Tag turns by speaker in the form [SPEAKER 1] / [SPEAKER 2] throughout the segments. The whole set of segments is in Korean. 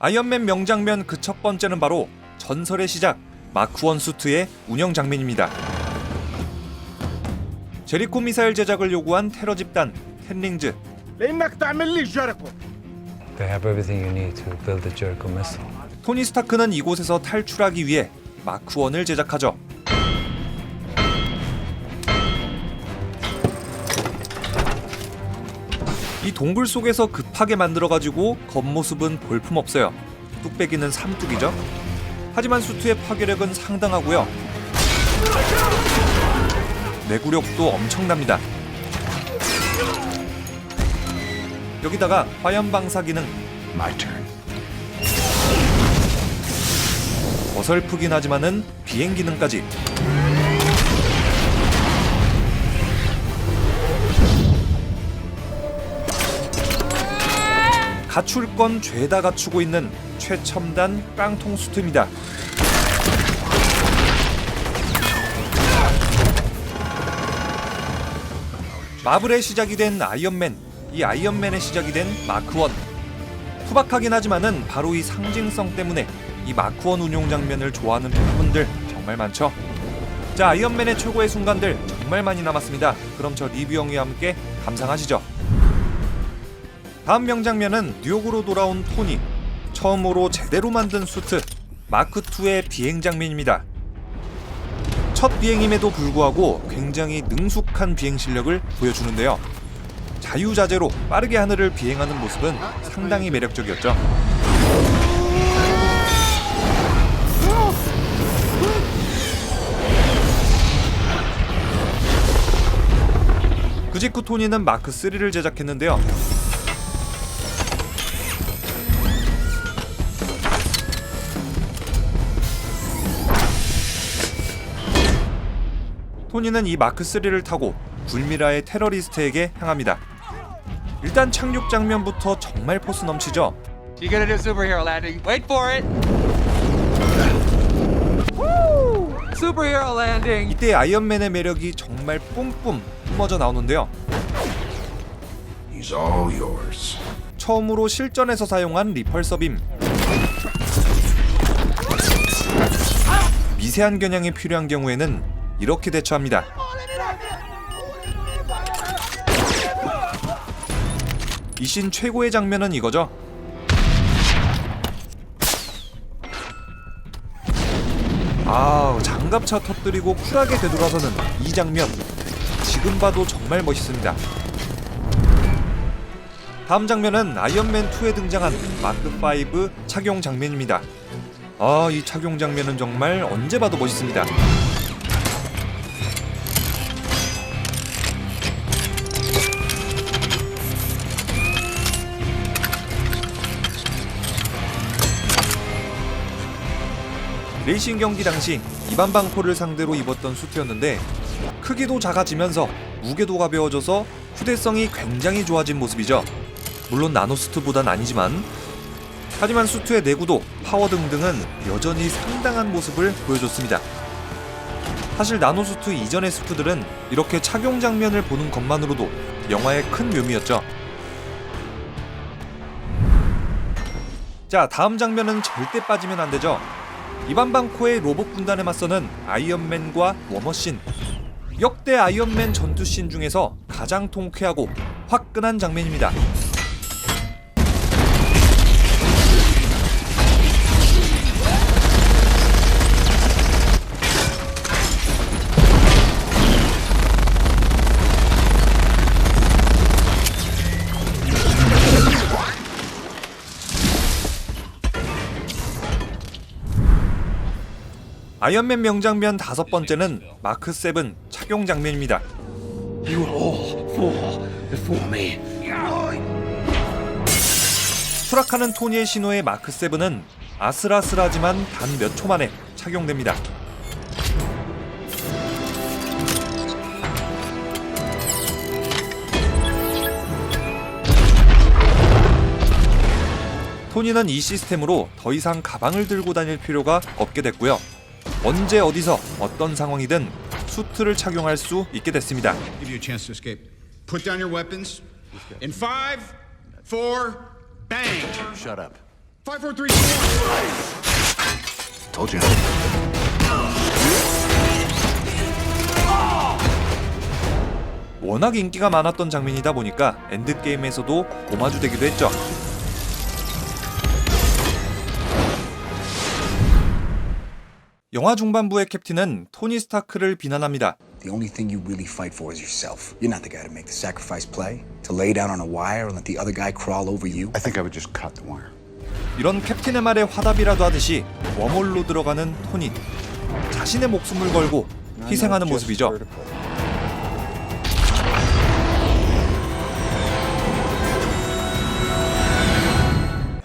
[SPEAKER 1] 아이언맨 명장면 그 첫 번째는 바로 전설의 시작 마크원 수트의 운영 장면입니다. 제리코 미사일 제작을 요구한 테러 집단 텐링즈. 토니 스타크는 이곳에서 탈출하기 위해 마크원을 제작하죠. 이 동굴 속에서 급하게 만들어가지고 겉모습은 볼품없어요. 뚝배기는 삼뚝이죠. 하지만 수트의 파괴력은 상당하고요. 내구력도 엄청납니다. 여기다가 화염 방사 기능 어설프긴 하지만은 비행 기능까지 갖출 건 죄다 갖추고 있는 최첨단 깡통 수트입니다. 마블의 시작이 된 아이언맨, 이 아이언맨의 시작이 된 마크1. 투박하긴 하지만은 바로 이 상징성 때문에 이 마크원 운용 장면을 좋아하는 팬분들 정말 많죠. 자, 아이언맨의 최고의 순간들 정말 많이 남았습니다. 그럼 저 리뷰 영희와 함께 감상하시죠. 다음 명장면은 뉴욕으로 돌아온 토니. 처음으로 제대로 만든 수트 마크2의 비행 장면입니다. 첫 비행임에도 불구하고 굉장히 능숙한 비행 실력을 보여주는데요. 자유자재로 빠르게 하늘을 비행하는 모습은 상당히 매력적이었죠. 그 직후 토니는 마크 3를 제작했는데요. 토니는 이 마크 3를 타고 불미라의 테러리스트에게 향합니다. 일단 착륙 장면부터 정말 포스 넘치죠.
[SPEAKER 2] You gonna do superhero landing? Wait for it. Woo! Superhero landing.
[SPEAKER 1] 이때 아이언맨의 매력이 정말 뿜뿜 뿜어져 나오는데요.
[SPEAKER 3] He's all yours.
[SPEAKER 1] 처음으로 실전에서 사용한 리펄서 빔. 미세한 겨냥이 필요한 경우에는 이렇게 대처합니다. 이 신 최고의 장면은 이거죠. 아, 장갑차 터뜨리고 쿨하게 되돌아서는 이 장면. 지금 봐도 정말 멋있습니다. 다음 장면은 아이언맨 2에 등장한 마크 5 착용 장면입니다. 아, 이 착용 장면은 정말 언제 봐도 멋있습니다. 레이싱 경기 당시 이반방코를 상대로 입었던 수트였는데 크기도 작아지면서 무게도 가벼워져서 휴대성이 굉장히 좋아진 모습이죠. 물론 나노수트보단 아니지만 하지만 수트의 내구도, 파워 등등은 여전히 상당한 모습을 보여줬습니다. 사실 나노수트 이전의 수트들은 이렇게 착용 장면을 보는 것만으로도 영화의 큰 묘미였죠. 자, 다음 장면은 절대 빠지면 안 되죠. 이반방코의 로봇 군단에 맞서는 아이언맨과 워머신. 역대 아이언맨 전투씬 중에서 가장 통쾌하고 화끈한 장면입니다. 아이언맨 명장면 다섯 번째는 마크 7 착용 장면입니다.
[SPEAKER 3] You all fall before me.
[SPEAKER 1] 수락하는 토니의 신호의 마크 7은 아슬아슬하지만 단 몇 초 만에 착용됩니다. 토니는 이 시스템으로 더 이상 가방을 들고 다닐 필요가 없게 됐고요. 언제 어디서 어떤 상황이든 수트를 착용할 수 있게 됐습니다.
[SPEAKER 4] Give you a chance to escape. Put down your weapons. In five, four, bang.
[SPEAKER 5] Shut up.
[SPEAKER 4] Five, four, three, two, one.
[SPEAKER 3] Told you.
[SPEAKER 1] 워낙 인기가 많았던 장면이다 보니까 엔드게임에서도 오마주 되기도 했죠. 영화 중반부의 캡틴은 토니 스타크를 비난합니다.
[SPEAKER 5] The only thing you really fight for is yourself. You're not the guy to make the sacrifice play, to lay down on a wire and let the other guy crawl over you.
[SPEAKER 3] I think I would just cut the wire.
[SPEAKER 1] 이런 캡틴의 말에 화답이라도 하듯이 웜홀로 들어가는 토니. 자신의 목숨을 걸고 희생하는 모습이죠.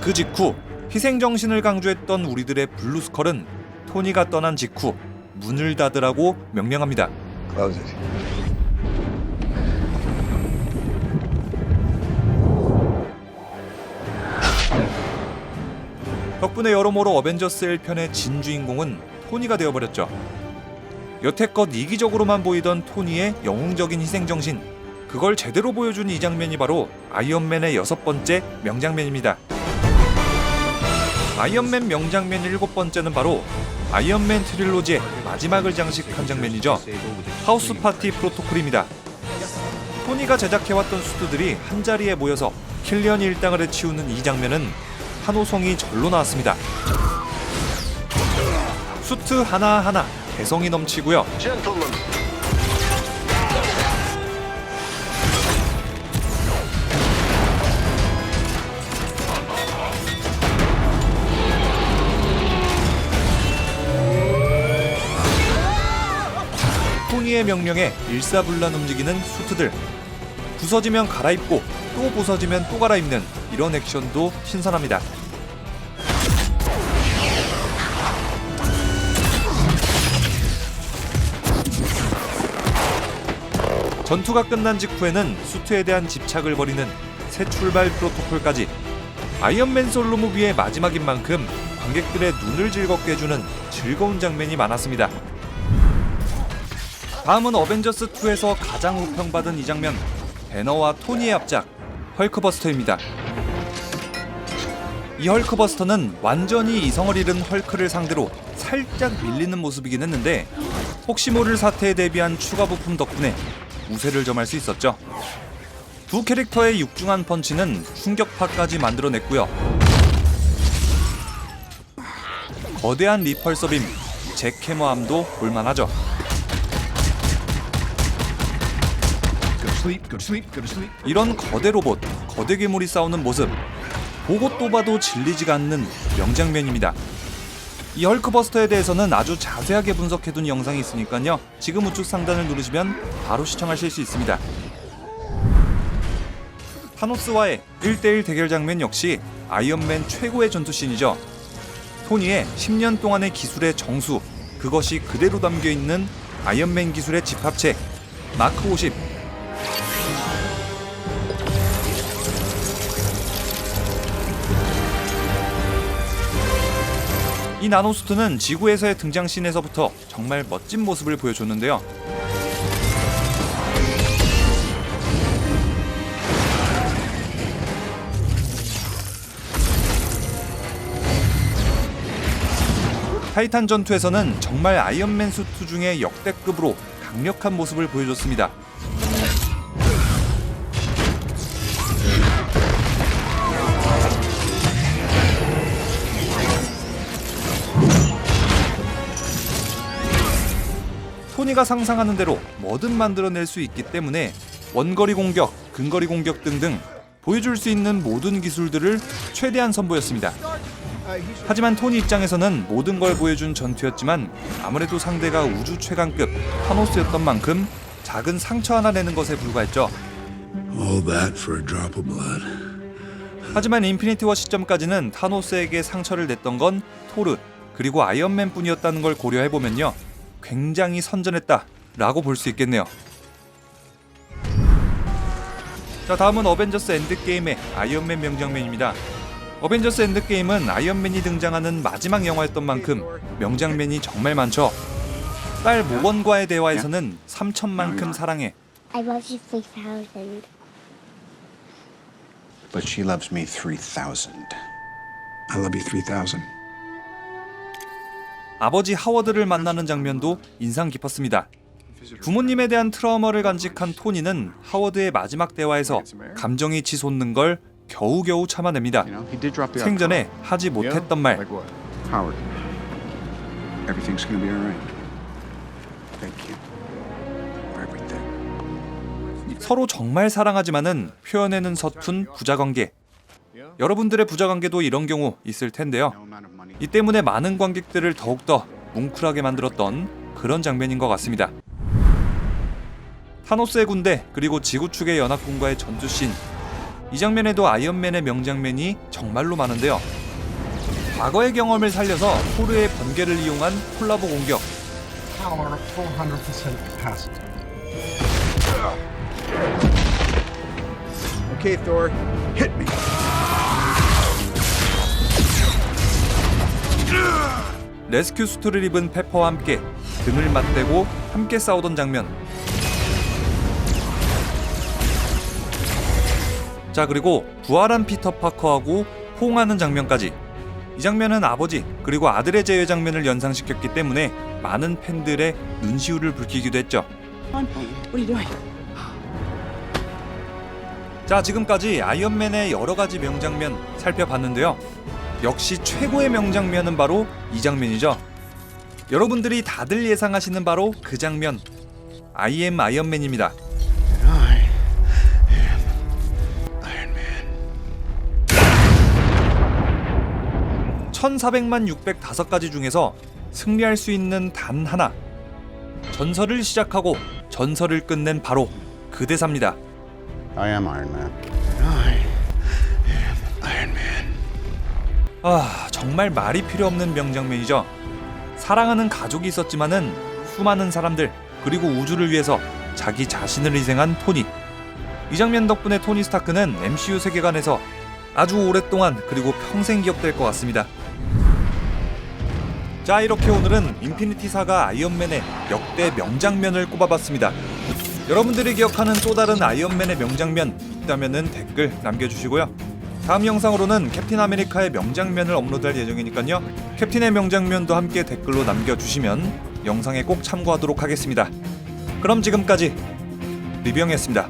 [SPEAKER 1] 그 직후 희생 정신을 강조했던 우리들의 블루스컬은 토니가 떠난 직후 문을 닫으라고 명령합니다. 덕분에 여러모로 어벤져스 1편의 진주인공은 토니가 되어버렸죠. 여태껏 이기적으로만 보이던 토니의 영웅적인 희생정신. 그걸 제대로 보여준 이 장면이 바로 아이언맨의 여섯 번째 명장면입니다. 아이언맨 명장면 일곱 번째는 바로 아이언맨 트릴로지의 마지막을 장식한 장면이죠. 하우스 파티 프로토콜입니다. 토니가 제작해왔던 수트들이 한자리에 모여서 킬리언 일당을 해치우는 이 장면은 한호성이 절로 나왔습니다. 수트 하나하나 개성이 넘치고요. 토니의 명령에 일사불란 움직이는 수트들. 부서지면 갈아입고 또 부서지면 또 갈아입는 이런 액션도 신선합니다. 전투가 끝난 직후에는 수트에 대한 집착을 버리는 새 출발 프로토콜까지 아이언맨 솔로 무비의 마지막인 만큼 관객들의 눈을 즐겁게 해주는 즐거운 장면이 많았습니다. 다음은 어벤져스 2에서 가장 호평받은 이 장면 배너와 토니의 합작 헐크버스터입니다. 이 헐크버스터는 완전히 이성을 잃은 헐크를 상대로 살짝 밀리는 모습이긴 했는데 혹시 모를 사태에 대비한 추가 부품 덕분에 우세를 점할 수 있었죠. 두 캐릭터의 육중한 펀치는 충격파까지 만들어냈고요. 거대한 리펄서 빔, 잭해머함도 볼만하죠. 이런 거대 로봇, 거대 괴물이 싸우는 모습 보고 또 봐도 질리지가 않는 명장면입니다. 이 헐크버스터에 대해서는 아주 자세하게 분석해둔 영상이 있으니까요. 지금 우측 상단을 누르시면 바로 시청하실 수 있습니다. 타노스와의 1대1 대결 장면 역시 아이언맨 최고의 전투씬이죠. 토니의 10년 동안의 기술의 정수, 그것이 그대로 담겨 있는 아이언맨 기술의 집합체 마크 50 이 나노수트는 지구에서의 등장씬에서부터 정말 멋진 모습을 보여줬는데요. 타이탄 전투에서는 정말 아이언맨 수트 중에 역대급으로 강력한 모습을 보여줬습니다. 토니가 상상하는 대로 뭐든 만들어낼 수 있기 때문에 원거리 공격, 근거리 공격 등등 보여줄 수 있는 모든 기술들을 최대한 선보였습니다. 하지만 토니 입장에서는 모든 걸 보여준 전투였지만 아무래도 상대가 우주 최강급 타노스였던 만큼 작은 상처 하나 내는 것에 불과했죠.
[SPEAKER 6] All that for a drop of blood.
[SPEAKER 1] 하지만 인피니티 워 시점까지는 타노스에게 상처를 냈던 건 토르 그리고 아이언맨뿐이었다는 걸 고려해 보면요 굉장히 선전했다라고 볼 수 있겠네요. 자 다음은 어벤져스 엔드게임의 아이언맨 명장면입니다. 어벤져스 엔드게임은 아이언맨이 등장하는 마지막 영화였던 만큼 명장면이 정말 많죠. 딸 모건과의 대화에서는 3천만큼 사랑해
[SPEAKER 7] I love you 3000.
[SPEAKER 3] But she loves me 3,000.
[SPEAKER 5] I love you 3000.
[SPEAKER 1] 아버지 하워드를 만나는 장면도 인상 깊었습니다. 부모님에 대한 트라우마를 간직한 토니는 하워드의 마지막 대화에서 감정이 치솟는 걸 겨우겨우 참아냅니다. 생전에 하지 못했던 말. 서로 정말 사랑하지만은 표현에는 서툰 부자 관계. 여러분들의 부자 관계도 이런 경우 있을 텐데요. 이 때문에 많은 관객들을 더욱더 뭉클하게 만들었던 그런 장면인 것 같습니다. 타노스의 군대 그리고 지구 측의 연합군과의 전투씬 이 장면에도 아이언맨의 명장면이 정말로 많은데요. 과거의 경험을 살려서 토르의 번개를 이용한 콜라보 공격
[SPEAKER 7] Power 400% capacity.
[SPEAKER 4] Okay, Thor, hit me.
[SPEAKER 1] 레스큐 수트를 입은 페퍼와 함께 등을 맞대고 함께 싸우던 장면. 자 그리고 부활한 피터 파커하고 호응하는 장면까지. 이 장면은 아버지 그리고 아들의 재회 장면을 연상시켰기 때문에 많은 팬들의 눈시울을 붉히기도 했죠. 자 지금까지 아이언맨의 여러 가지 명장면 살펴봤는데요. 역시 최고의 명장면은 바로 이 장면이죠. 여러분들이 다들 예상하시는 바로 그 장면. I am 아이언맨입니다.
[SPEAKER 4] Man.
[SPEAKER 1] 1400만 605가지 중에서 승리할 수 있는 단 하나. 전설을 시작하고 전설을 끝낸 바로 그 대사입니다.
[SPEAKER 4] I am Iron Man.
[SPEAKER 1] 아, 정말 말이 필요 없는 명장면이죠. 사랑하는 가족이 있었지만은 수많은 사람들 그리고 우주를 위해서 자기 자신을 희생한 토니. 이 장면 덕분에 토니 스타크는 MCU 세계관에서 아주 오랫동안 그리고 평생 기억될 것 같습니다. 자, 이렇게 오늘은 인피니티 사가 아이언맨의 역대 명장면을 꼽아봤습니다. 여러분들이 기억하는 또 다른 아이언맨의 명장면 있다면은 댓글 남겨주시고요. 다음 영상으로는 캡틴 아메리카의 명장면을 업로드할 예정이니까요. 캡틴의 명장면도 함께 댓글로 남겨주시면 영상에 꼭 참고하도록 하겠습니다. 그럼 지금까지 리뷰영이었습니다.